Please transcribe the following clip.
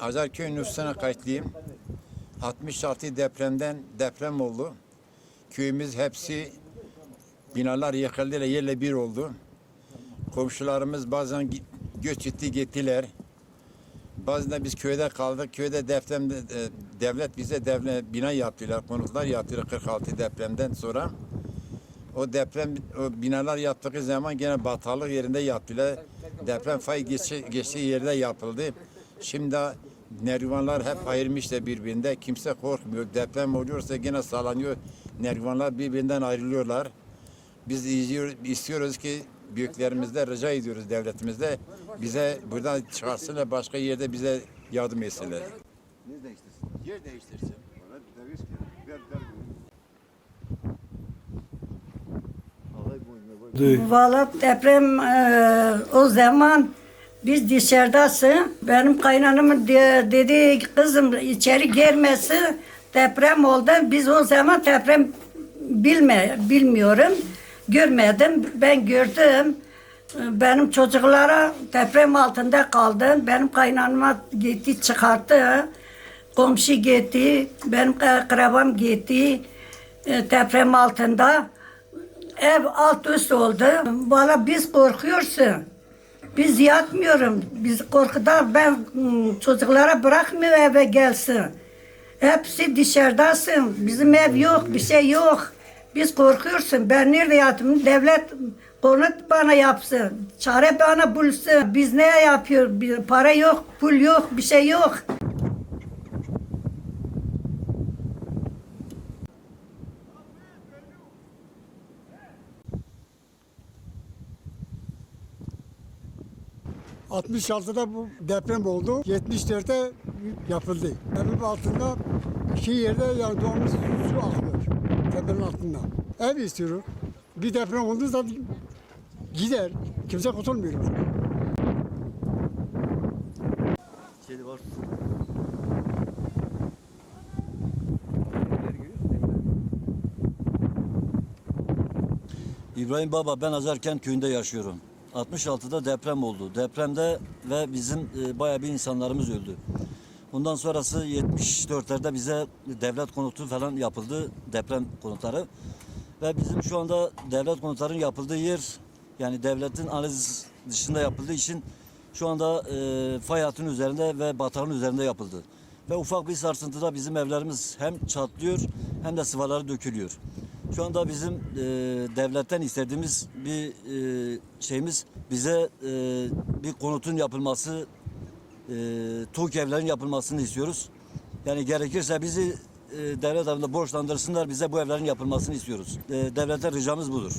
Azarköy nüfusuna kayıtlıyım. 66 depremden deprem oldu. Köyümüz hepsi binalar yıkıldı ile yerle bir oldu. Komşularımız bazen göç etti gittiler. Bazen de biz köyde kaldık. Köyde depremde e, devlet bize devlet bina yaptılar, konutlar yaptılar 46 depremden sonra. O deprem o binalar yaptığı zaman gene batarlık yerinde yaptılar. Deprem fay geçtiği yerde yapıldı. Şimdi nervanlar hep ayırmışlar birbirinde. Kimse korkmuyor. Deprem oluyorsa gene sallanıyor. Nervanlar birbirinden ayrılıyorlar. Biz izliyor, istiyoruz ki büyüklerimizde rica ediyoruz devletimizde bize buradan çıkarsınlar başka yerde bize yardım etsinler. Ne değiştirsin? Yer değiştirsin. Valla deprem e, o zaman biz dışarıdasın. Benim kaynanamın de- dedi kızım içeri girmesi deprem oldu. Biz o zaman deprem bilme, bilmiyorum. Görmedim. Ben gördüm. Benim çocuklara deprem altında kaldı. Benim kaynanama gitti çıkarttı. Komşu gitti. Benim akrabam gitti. E, Deprem altında. Ev alt üst oldu. Valla biz korkuyorsun. Biz yatmıyorum. Biz korkudan ben hmm, çocuklara bırakmıyor eve gelsin. Hepsi dışarıdasın. Bizim ev yok, bir şey yok. Biz korkuyorsun. Ben nerede yatayım? Devlet konut bana yapsın. Çare bana bulsun. Biz ne yapıyor? Para yok, pul yok, bir şey yok. 66'da bu deprem oldu. 74'te yapıldı. Evin altında iki yerde yani doğmuş su akıyor. Tepenin altında. Ev istiyorum. Bir deprem olduğu zaman gider. Kimse kurtulmuyor. Şeyde var. İbrahim Baba ben Azarkent köyünde yaşıyorum. 66'da deprem oldu. Depremde ve bizim e, bayağı bir insanlarımız öldü. Bundan sonrası 74'lerde bize devlet konutu falan yapıldı. Deprem konutları. Ve bizim şu anda devlet konutlarının yapıldığı yer yani devletin analiz dışında yapıldığı için şu anda e, fay hattının üzerinde ve batağın üzerinde yapıldı. Ve ufak bir sarsıntıda bizim evlerimiz hem çatlıyor hem de sıvaları dökülüyor. Şu anda bizim e, devletten istediğimiz bir e, şeyimiz bize e, bir konutun yapılması, e, TOK evlerin yapılmasını istiyoruz. Yani gerekirse bizi e, devlet adına borçlandırsınlar, bize bu evlerin yapılmasını istiyoruz. E, devlete ricamız budur.